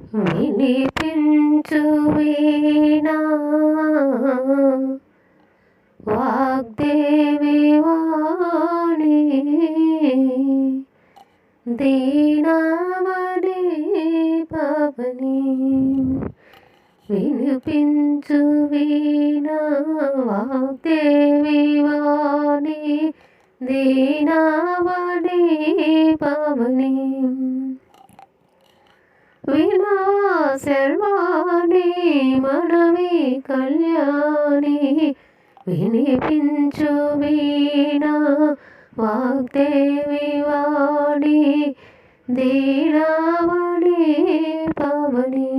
వినిపించు వీణా వాగ్దేవి వాణి దీనామణి పవని వినిపించు వీణా వాగ్దేవి వాణి దీనామణి పవని వినా శర్వాణి మనవి కళ్యాణి వినిపించు వీణా వాగ్దేవి వాణి దీనావణి పవని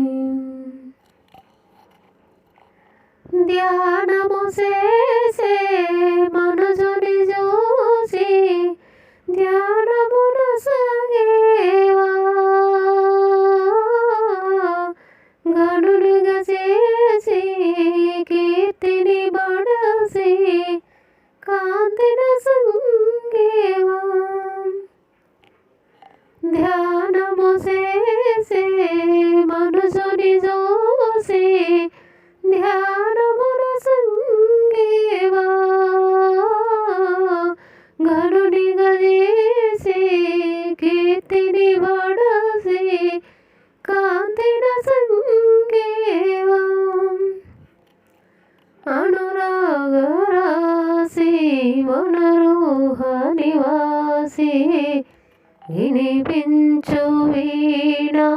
ధ్యానము చేసే ಮಾಡೋಣ అనురాగరాశి వనరుహ నివాసి వినిపించు వీణా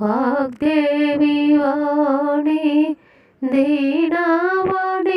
వాగ్దేవి వాణి దీనావాణి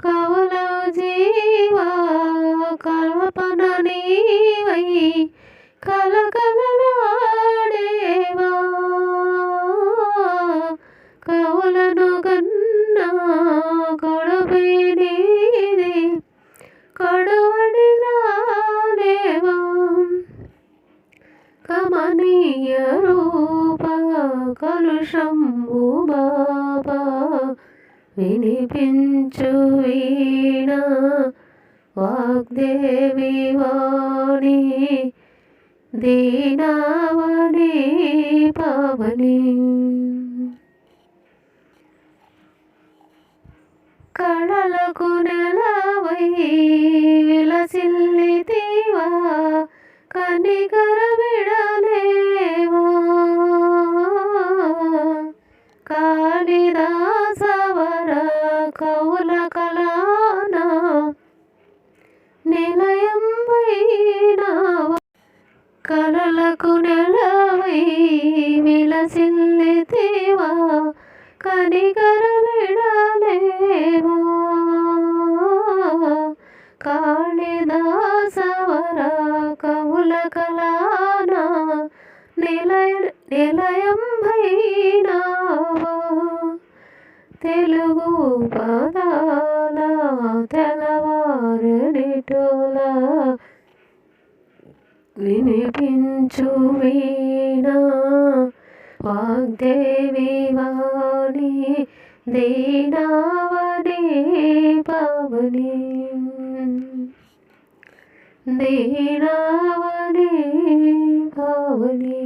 కవుల జీవా కల్పన నీవై కలకలలాడేవా. కవులను గన్నా కడుపై నీదే కడబడి రాలేవా కమనీయ రూప కలుషంబు వినిపించు వీణ. వాగ్దేవి వాణి దీనావని పవని. కళలకు నెలవై విలసిల్లితివా కనికర కలలకు నెలవై దేవా కనికర విడలేవా? కాళిదాసవర కవుల కళాన నిలయ నిలయంభైనావా తెలుగు పదాల తెలవారు నిటోలా వినిపించు వీణా వాగ్దేవి వాణి దీనావని పవని దీనావని పవని